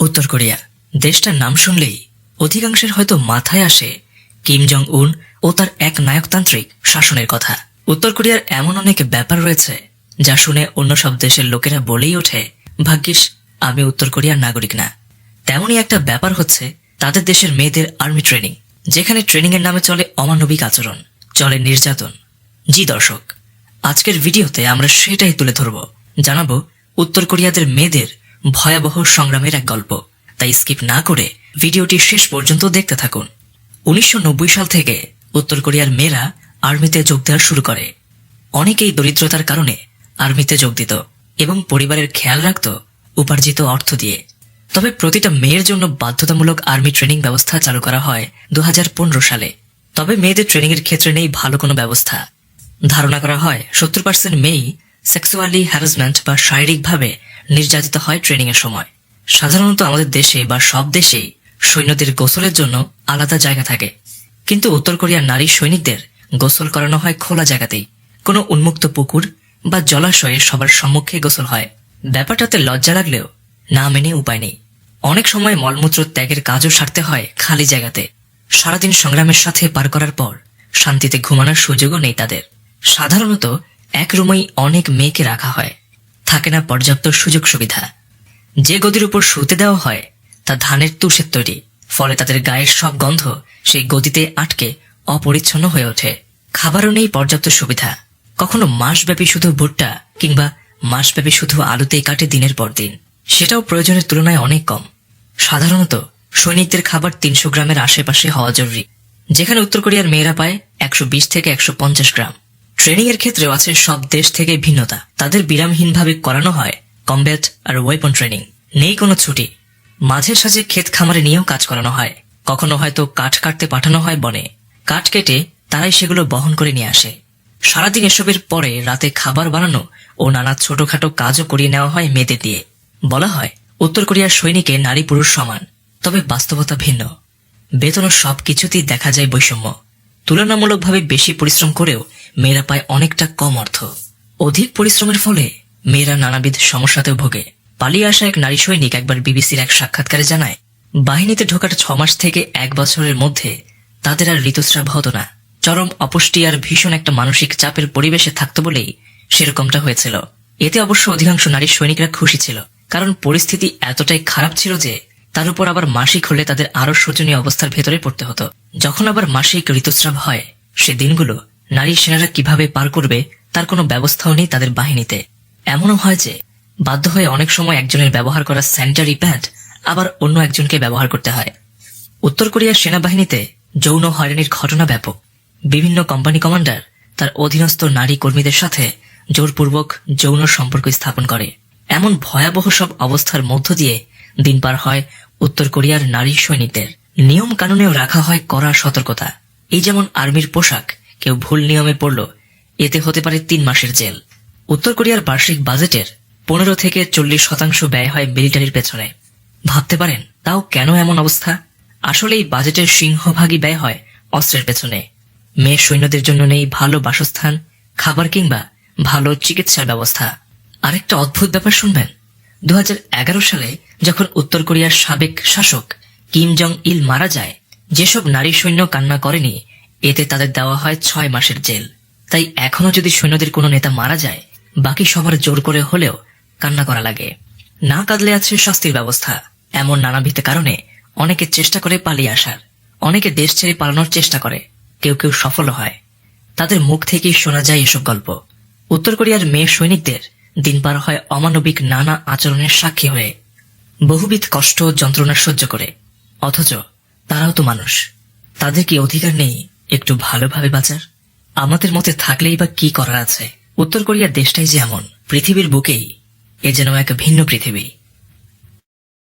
উত্তর কোরিয়া। দেশটার নাম শুনলেই অধিকাংশের হয়তো মাথায় আসে কিম জং উন ও তার এক নায়কতান্ত্রিক শাসনের কথা। উত্তর কোরিয়ার এমন অনেক ব্যাপার রয়েছে যা শুনে অন্য সব দেশের লোকেরা বলেই ওঠে, ভাগ্যিস, আমি উত্তর কোরিয়ার নাগরিক না। তেমনই একটা ব্যাপার হচ্ছে তাদের দেশের মেয়েদের আর্মি ট্রেনিং, যেখানে ট্রেনিং এর নামে চলে অমানবিক আচরণ, চলে নির্যাতন। জি দর্শক, আজকের ভিডিওতে আমরা সেটাই তুলে ধরব। জানাব উত্তর কোরিয়াদের মেয়েদের ভয়াবহ সংগ্রামের এক গল্প। তাই স্কিপ না করে ভিডিওটি শেষ পর্যন্ত দেখতে থাকুন। উনিশশো নব্বই সাল থেকে উত্তর কোরিয়ার মেয়েরা আর্মিতে যোগ দেওয়া শুরু করে। অনেকেই দরিদ্রতার কারণে আর্মিতে যোগ দিত এবং পরিবারের খেয়াল রাখত উপার্জিত অর্থ দিয়ে। তবে প্রতিটা মেয়ের জন্য বাধ্যতামূলক আর্মি ট্রেনিং ব্যবস্থা চালু করা হয় দু হাজার পনেরো সালে। তবে মেয়েদের ট্রেনিং এর ক্ষেত্রে নেই ভালো কোনো ব্যবস্থা। ধারণা করা হয় সত্তর পার্সেন্ট মেয়েই সেক্সুয়ালি হ্যারাসমেন্ট বা শারীরিকভাবে নির্যাতিত হয় ট্রেনিং এর সময়। সাধারণত আমাদের দেশে বা সব দেশেই সৈন্যদের গোসলের জন্য আলাদা জায়গা থাকে। কিন্তু উত্তর কোরিয়ার নারী সৈনিকদের গোসল করানো হয় খোলা জায়গাতেই। কোনো উন্মুক্ত পুকুর বা জলাশয়ে সবার সম্মুখে গোসল হয়। ব্যাপারটাতে লজ্জা লাগলেও না মেনে উপায় নেই। অনেক সময় মলমূত্র ত্যাগের কাজও সারতে হয় খালি জায়গাতে। সারাদিন সংগ্রামের সাথে পার করার পর শান্তিতে ঘুমানোর সুযোগও নেই তাদের। সাধারণত এক রুমেই অনেক মেয়েকে রাখা হয়। থাকে না পর্যাপ্ত সুযোগ সুবিধা। যে গদির উপর শুতে দেওয়া হয়, তা ধানের তুষের তৈরি। ফলে তাদের গায়ের সব গন্ধ সেই গদিতে আটকে অপরিচ্ছন্ন হয়ে ওঠে। খাবারও নেই পর্যাপ্ত সুবিধা। কখনো মাসব্যাপী শুধু ভুট্টা কিংবা মাসব্যাপী শুধু আলুতেই কাটে দিনের পর দিন। সেটাও প্রয়োজনের তুলনায় অনেক কম। সাধারণত সৈনিকদের খাবার তিনশো গ্রামের আশেপাশে হওয়া জরুরি। যেখানে উত্তর কোরিয়ার মেয়েরা পায় একশো বিশ থেকে একশো পঞ্চাশ গ্রাম। ট্রেনিং এর ক্ষেত্রেও আছে সব দেশ থেকে ভিন্নতা। তাদের বিরামহীনভাবে করানো হয় কমব্যাট আর ওয়েপন ট্রেনিং। নেই কোনো ছুটি। মাঝে সাঝে ক্ষেত খামারে নিয়েও কাজ করানো হয়। কখনো হয়তো কাঠ কাটতে পাঠানো হয় বনে। কাঠ কেটে তারাই সেগুলো বহন করে নিয়ে আসে। সারাদিন এসবের পরে রাতে খাবার বানানো ও নানা ছোটখাটো কাজও করিয়ে নেওয়া হয় মেয়েদের দিয়ে। বলা হয়, উত্তর কোরিয়ার সৈনিকে নারী পুরুষ সমান, তবে বাস্তবতা ভিন্ন। বেতন ও সবকিছুতেই দেখা যায় বৈষম্য। তুলনামূলকভাবে বেশি পরিশ্রম করেও মেয়েরা পায় অনেকটা কম অর্থ। অধিক পরিশ্রমের ফলে মেয়েরা নানাবিধ সমস্যাতেও ভোগে। পালিয়ে আসা এক নারী সৈনিক একবার বিবিসির এক সাক্ষাৎকারে জানায়, বাহিনীতে ঢোকার ছ মাস থেকে এক বছরের মধ্যে তাদের আর ঋতুস্রাব হতো না। চরম অপুষ্টি আর ভীষণ একটা মানসিক চাপের পরিবেশে থাকতো বলেই সেরকমটা হয়েছিল। এতে অবশ্য অধিকাংশ নারী সৈনিকরা খুশি ছিল, কারণ পরিস্থিতি এতটাই খারাপ ছিল যে তার উপর আবার মাসিক হলে তাদের আরও শোচনীয় অবস্থার ভেতরে পড়তে হতো। যখন আবার মাসিক ঋতুস্রাব হয়, সে দিনগুলো নারী সেনারা কীভাবে পার করবে, তার কোনো ব্যবস্থাও নেই তাদের বাহিনীতে। এমনও হয় যে, বাধ্য হয়ে অনেক সময় একজনের ব্যবহার করা স্যানিটারি প্যাড আবার অন্য একজনকে ব্যবহার করতে হয়। উত্তর কোরিয়ার সেনাবাহিনীতে যৌন হয়রানির ঘটনা ব্যাপক। বিভিন্ন কোম্পানি কমান্ডার তার অধীনস্থ নারী কর্মীদের সাথে জোরপূর্বক যৌন সম্পর্ক স্থাপন করে। এমন ভয়াবহ সব অবস্থার মধ্য দিয়ে দিন পার হয় উত্তর কোরিয়ার নারী সৈনিকদের। নিয়ম কানুনেও রাখা হয় কড়া সতর্কতা। এই যেমন আর্মির পোশাক কেউ ভুল নিয়মে পড়ল, এতে হতে পারে তিন মাসের জেল। উত্তর কোরিয়ার বার্ষিক বাজেটের পনেরো থেকে চল্লিশ শতাংশ ব্যয় হয় মিলিটারির পেছনে। ভাবতে পারেন, তাও কেন এমন অবস্থা? আসলে এই বাজেটের সিংহভাগই ব্যয় হয় অস্ত্রের পেছনে। মেয়ে সৈন্যদের জন্য নেই ভালো বাসস্থান, খাবার কিংবা ভালো চিকিৎসার ব্যবস্থা। আরেকটা অদ্ভুত ব্যাপার শুনবেন। দু হাজার এগারো সালে যখন উত্তর কোরিয়ার সাবেক শাসক কিম জং ইল মারা যায়, যেসব নারী সৈন্য কান্না করেনি এতে তাদের দেওয়া হয় ছয় মাসের জেল। তাই এখনও যদি সৈন্যদের কোনো নেতা মারা যায়, বাকি সবার জোর করে হলেও কান্না করা লাগে। না কাঁদলে আছে শাস্তির ব্যবস্থা। এমন নানাবিধ কারণে অনেকে চেষ্টা করে পালিয়ে আসার। অনেকে দেশ ছেড়ে পালানোর চেষ্টা করে। কেউ কেউ সফল হয়। তাদের মুখ থেকেই শোনা যায় এসব গল্প। উত্তর কোরিয়ার মেয়ে সৈনিকদের দিন পার হয় অমানবিক নানা আচরণের সাক্ষী হয়ে। বহুবিধ কষ্ট যন্ত্রণা সহ্য করে। অথচ তারাও তো মানুষ। তাদের কি অধিকার নেই? একটু ভালোভাবে বাঁচার। আমাদের মতে থাকলেই বা কি করার আছে? উত্তর কোরিয়ার দেশটাই যেমন, পৃথিবীর বুকেই এ যেন এক ভিন্ন পৃথিবী।